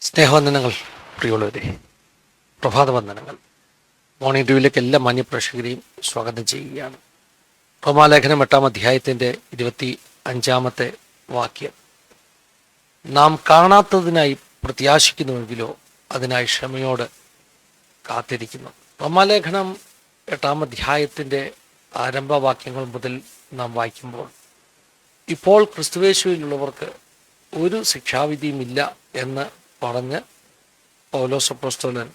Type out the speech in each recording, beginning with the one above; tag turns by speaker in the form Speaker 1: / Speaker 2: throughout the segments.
Speaker 1: സ്നേഹവന്ദനങ്ങൾ പ്രിയമുള്ളവരെ. പ്രഭാതവന്ദനങ്ങൾ. മോർണിംഗ് ഡ്യൂവിലേക്ക് എല്ലാ മാന്യപ്രേക്ഷകരെയും സ്വാഗതം ചെയ്യുകയാണ്. റോമാലേഖനം എട്ടാം അധ്യായത്തിന്റെ ഇരുപത്തി അഞ്ചാമത്തെ വാക്യം. നാം കാണാത്തതിനായി പ്രത്യാശിക്കുന്നുവെങ്കിലോ അതിനായി ക്ഷമയോട് കാത്തിരിക്കുന്നു. റോമാലേഖനം എട്ടാം അധ്യായത്തിന്റെ ആരംഭവാക്യങ്ങൾ മുതൽ നാം വായിക്കുമ്പോൾ ഇപ്പോൾ ക്രിസ്തുവേശുവിലുള്ളവർക്ക് ഒരു ശിക്ഷാവിധിയും ഇല്ല എന്ന് പറഞ്ഞ് പൗലോസ് പ്രസ്തോലൻ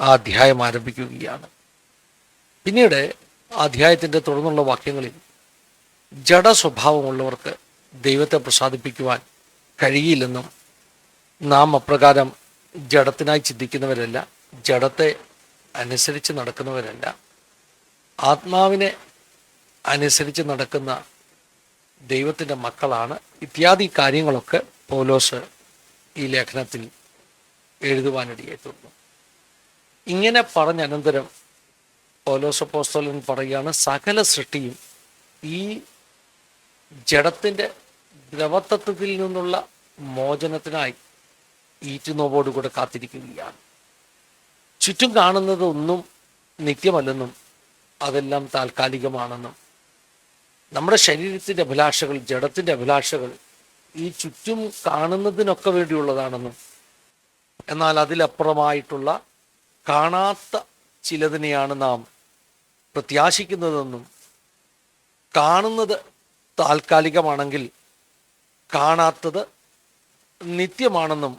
Speaker 1: ആ അധ്യായം ആരംഭിക്കുകയാണ്. പിന്നീട് അധ്യായത്തിന്റെ തുടർന്നുള്ള വാക്യങ്ങളിൽ ജഡ സ്വഭാവമുള്ളവർക്ക് ദൈവത്തെ പ്രസാദിപ്പിക്കുവാൻ കഴിയില്ലെന്നും നാം അപ്രകാരം ജഡത്തിനായി ചിന്തിക്കുന്നവരല്ല ജഡത്തെ അനുസരിച്ച് നടക്കുന്നവരല്ല. ആത്മാവിനെ അനുസരിച്ച് നടക്കുന്ന ദൈവത്തിന്റെ മക്കളാണ്. ഇത്യാദി കാര്യങ്ങളൊക്കെ പൗലോസ് ഈ ലേഖനത്തിൽ എഴുതുവാനിടയായി ഇങ്ങനെ പറഞ്ഞ അനന്തരം ഓലോസപ്പോസ്തോലൻ പറയുകയാണ് സകല സൃഷ്ടിയും ഈ ജഡത്തിന്റെ ദ്രവത്വത്തിൽ നിന്നുള്ള മോചനത്തിനായി ഈറ്റുനോവോടുകൂടെ കാത്തിരിക്കുകയാണ്. ചുറ്റും കാണുന്നത് ഒന്നും നിത്യമല്ലെന്നും അതെല്ലാം താൽക്കാലികമാണെന്നും നമ്മുടെ ശരീരത്തിന്റെ അഭിലാഷകൾ ജഡത്തിന്റെ അഭിലാഷകൾ ഈ ചുറ്റും കാണുന്നതിനൊക്കെ വേണ്ടിയുള്ളതാണെന്നും എന്നാൽ അതിലപ്പുറമായിട്ടുള്ള കാണാത്ത ചിലതിനെയാണ് നാം പ്രത്യാശിക്കുന്നതെന്നും കാണുന്നത് താൽക്കാലികമാണെങ്കിൽ കാണാത്തത് നിത്യമാണെന്നും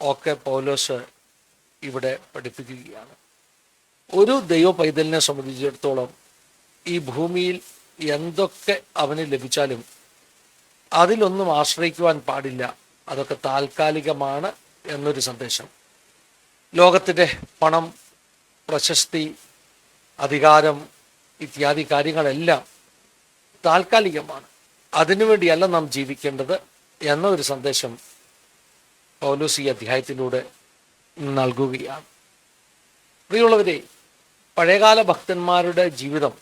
Speaker 1: ഒക്കെ പൗലോസ് ഇവിടെ പഠിപ്പിക്കുകയാണ്. ഒരു ദൈവ പൈതലിനെ സംബന്ധിച്ചിടത്തോളം ഈ ഭൂമിയിൽ എന്തൊക്കെ അവന് ലഭിച്ചാലും അതിലൊന്നും ആശ്രയിക്കുവാൻ പാടില്ല. അതൊക്കെ താൽക്കാലികമാണ് എന്നൊരു സന്ദേശം. ലോകത്തിന്റെ പണം പ്രശസ്തി അധികാരം ഇത്യാദി കാര്യങ്ങളെല്ലാം താൽക്കാലികമാണ്. അതിനുവേണ്ടിയല്ല നാം ജീവിക്കേണ്ടത് എന്നൊരു സന്ദേശം പൗലൂസ് ഈ അധ്യായത്തിലൂടെ നൽകുകയാണ്. പ്രിയമുള്ളവരെ പഴയകാല ഭക്തന്മാരുടെ ജീവിതം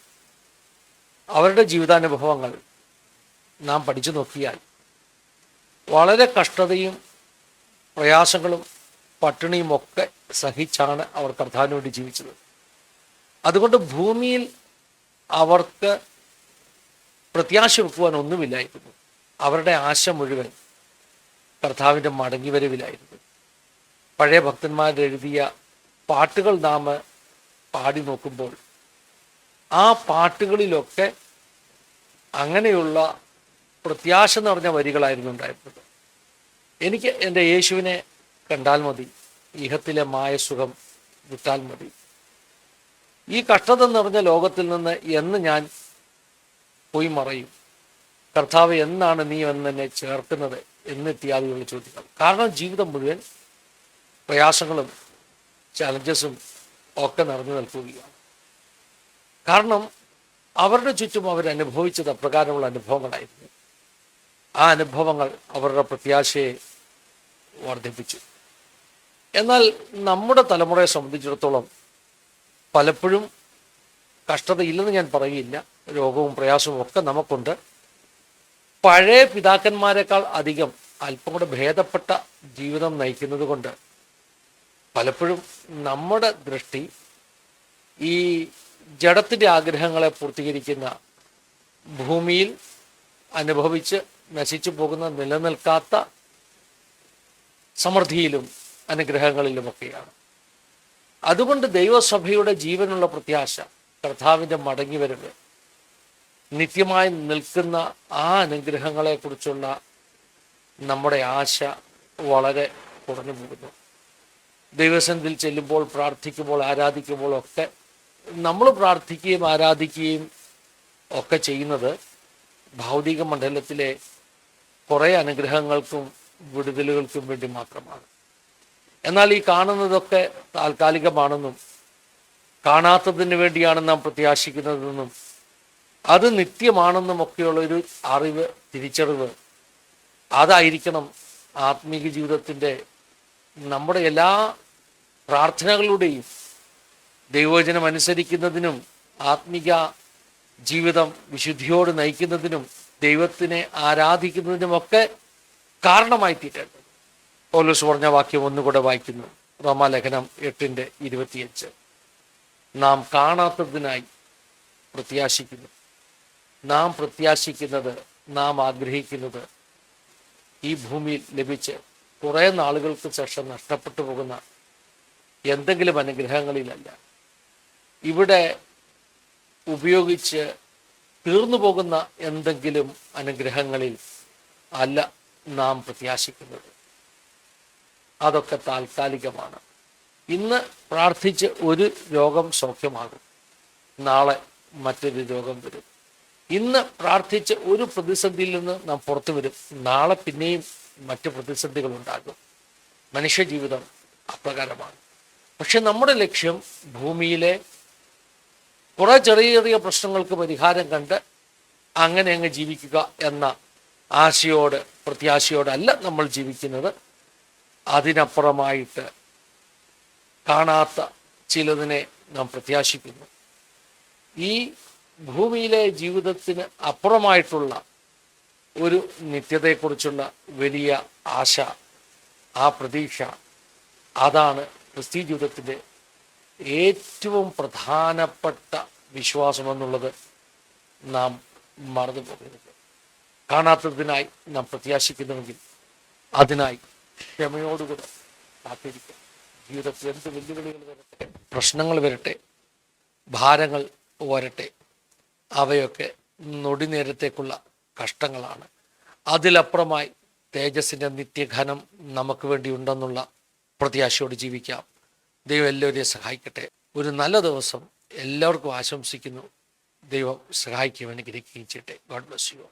Speaker 1: അവരുടെ ജീവിതാനുഭവങ്ങൾ നാം പഠിച്ചു നോക്കിയാൽ വളരെ കഷ്ടതയും പ്രയാസങ്ങളും പട്ടിണിയും ഒക്കെ സഹിച്ചാണ് അവർ കർത്താവിന് വേണ്ടി ജീവിച്ചത്. അതുകൊണ്ട് ഭൂമിയിൽ അവർക്ക് പ്രത്യാശ വെക്കുവാൻ ഒന്നുമില്ലായിരുന്നു. അവരുടെ ആശ മുഴുവൻ കർത്താവിന്റെ മടങ്ങിവരവിലായിരുന്നു പഴയ ഭക്തന്മാർ എഴുതിയ പാട്ടുകൾ നാം പാടി നോക്കുമ്പോൾ ആ പാട്ടുകളിലൊക്കെ അങ്ങനെയുള്ള പ്രത്യാശ നിറഞ്ഞ വരികളായിരുന്നു ഉണ്ടായിരുന്നത്. എനിക്ക് എന്റെ യേശുവിനെ കണ്ടാൽ മതി ഇഹത്തിലെ മായസുഖം വിട്ടാൽ മതി. ഈ കഷ്ടത നിറഞ്ഞ ലോകത്തിൽ നിന്ന് എന്ന് ഞാൻ പോയി മറയും. കർത്താവ് എന്നാണ് നീ എന്നെ ചേർക്കുന്നത് എന്ന് ഇത്യാദികൾ ചോദിക്കാം. കാരണം ജീവിതം മുഴുവൻ പ്രയാസങ്ങളും ചലഞ്ചസും ഒക്കെ നിറഞ്ഞു നിൽക്കുകയാണ്. കാരണം അവരുടെ ചുറ്റും അവരനുഭവിച്ചത് അപ്രകാരമുള്ള അനുഭവങ്ങളായിരുന്നു. ആ അനുഭവങ്ങൾ അവരുടെ പ്രത്യാശയെ വർദ്ധിപ്പിച്ചു. എന്നാൽ നമ്മുടെ തലമുറയെ സംബന്ധിച്ചിടത്തോളം പലപ്പോഴും കഷ്ടതയില്ലെന്ന് ഞാൻ പറയുകയില്ല. രോഗവും പ്രയാസവും ഒക്കെ നമുക്കുണ്ട്. പഴയ പിതാക്കന്മാരെക്കാൾ അധികം അല്പം കൂടെ ഭേദപ്പെട്ട ജീവിതം നയിക്കുന്നത് കൊണ്ട് പലപ്പോഴും നമ്മുടെ ദൃഷ്ടി ഈ ജഡത്തിന്റെ ആഗ്രഹങ്ങളെ പൂർത്തീകരിക്കുന്ന ഭൂമിയിൽ അനുഭവിച്ച് നശിച്ചു പോകുന്ന നിലനിൽക്കാത്ത സമൃദ്ധിയിലും അനുഗ്രഹങ്ങളിലുമൊക്കെയാണ്. അതുകൊണ്ട് ദൈവസഭയുടെ ജീവനുള്ള പ്രത്യാശ കർത്താവിന്റെ മടങ്ങിവരവ് നിത്യമായി നിൽക്കുന്ന ആ അനുഗ്രഹങ്ങളെക്കുറിച്ചുള്ള നമ്മുടെ ആശ വളരെ കുറഞ്ഞു പോകുന്നു. ദൈവസന്ധിൽ ചെല്ലുമ്പോൾ പ്രാർത്ഥിക്കുമ്പോൾ ആരാധിക്കുമ്പോൾ ഒക്കെ നമ്മൾ പ്രാർത്ഥിക്കുകയും ആരാധിക്കുകയും ഒക്കെ ചെയ്യുന്നത് ഭൗതിക മണ്ഡലത്തിലെ കുറേ അനുഗ്രഹങ്ങൾക്കും വിടുതലുകൾക്കും വേണ്ടി മാത്രമാണ്. എന്നാൽ ഈ കാണുന്നതൊക്കെ താൽക്കാലികമാണെന്നും കാണാത്തതിന് വേണ്ടിയാണ് നാം പ്രത്യാശിക്കുന്നതെന്നും അത് നിത്യമാണെന്നും ഒക്കെയുള്ള ഒരു അറിവ് തിരിച്ചറിവ് അതായിരിക്കണം ആത്മീക ജീവിതത്തിന്റെ നമ്മുടെ എല്ലാ പ്രാർത്ഥനകളുടെയും ദൈവവചനം അനുസരിക്കുന്നതിനും ആത്മീക ജീവിതം വിശുദ്ധിയോട് നയിക്കുന്നതിനും ദൈവത്തിനെ ആരാധിക്കുന്നതിനുമൊക്കെ കാരണമായി തീരേണ്ടത് പോലീസ് പറഞ്ഞ വാക്യം ഒന്നുകൂടെ വായിക്കുന്നു. റോമാലേഖനം എട്ടിന്റെ ഇരുപത്തിയഞ്ച്. നാം കാണാത്തതിനായി പ്രത്യാശിക്കുന്നു. നാം പ്രത്യാശിക്കുന്നത് നാം ആഗ്രഹിക്കുന്നത് ഈ ഭൂമിയിൽ ലഭിച്ച് കുറേ നാളുകൾക്ക് ശേഷം നഷ്ടപ്പെട്ടു പോകുന്ന എന്തെങ്കിലും അനുഗ്രഹങ്ങളിലല്ല. ഇവിടെ ഉപയോഗിച്ച് തീർന്നു പോകുന്ന എന്തെങ്കിലും അനുഗ്രഹങ്ങളിൽ അല്ല നാം പ്രത്യാശിക്കുന്നത്. അതൊക്കെ താൽക്കാലികമാണ്. ഇന്ന് പ്രാർത്ഥിച്ച് ഒരു രോഗം സൗഖ്യമാകും. നാളെ മറ്റൊരു രോഗം വരും. ഇന്ന് പ്രാർത്ഥിച്ച് ഒരു പ്രതിസന്ധിയിൽ നിന്ന് നാം പുറത്തു വരും. നാളെ പിന്നെയും മറ്റു പ്രതിസന്ധികൾ ഉണ്ടാകും. മനുഷ്യജീവിതം അപ്രകാരമാണ്. പക്ഷെ നമ്മുടെ ലക്ഷ്യം ഭൂമിയിലെ കുറെ ചെറിയ ചെറിയ പ്രശ്നങ്ങൾക്ക് പരിഹാരം കണ്ട് അങ്ങനെ അങ്ങ് ജീവിക്കുക എന്ന ആശയോട് പ്രത്യാശയോടല്ല നമ്മൾ ജീവിക്കുന്നത്. അതിനപ്പുറമായിട്ട് കാണാത്ത ചിലതിനെ നാം പ്രത്യാശിക്കുന്നു. ഈ ഭൂമിയിലെ ജീവിതത്തിന് അപ്പുറമായിട്ടുള്ള ഒരു നിത്യതയെക്കുറിച്ചുള്ള വലിയ ആശ ആ പ്രതീക്ഷ അതാണ് ക്രിസ്ത്യ ജീവിതത്തിന്റെ ഏറ്റവും പ്രധാനപ്പെട്ട വിശ്വാസം എന്നുള്ളത് നാം മറന്നു പോകരുത് കാണാത്തതിനായി നാം പ്രത്യാശിക്കുന്നുവെങ്കിൽ അതിനായി ക്ഷമയോടുകൂടെ കാത്തിരിക്കാം. ജീവിതത്തിൽ എന്ത് വെല്ലുവിളികൾ വരട്ടെ പ്രശ്നങ്ങൾ വരട്ടെ ഭാരങ്ങൾ വരട്ടെ അവയൊക്കെ നൊടിനേരത്തേക്കുള്ള കഷ്ടങ്ങളാണ്. അതിലപ്പുറമായി തേജസ്സിന്റെ നിത്യഘനം നമുക്ക് വേണ്ടി ഉണ്ടെന്നുള്ള പ്രത്യാശയോട് ജീവിക്കാം. ദൈവം എല്ലാവരെയും സഹായിക്കട്ടെ. ഒരു നല്ല ദിവസം എല്ലാവർക്കും ആശംസിക്കുന്നു. ദൈവം സഹായിക്കുകയും അനുഗ്രഹിക്കുകയും ചെയ്യട്ടെ. God bless you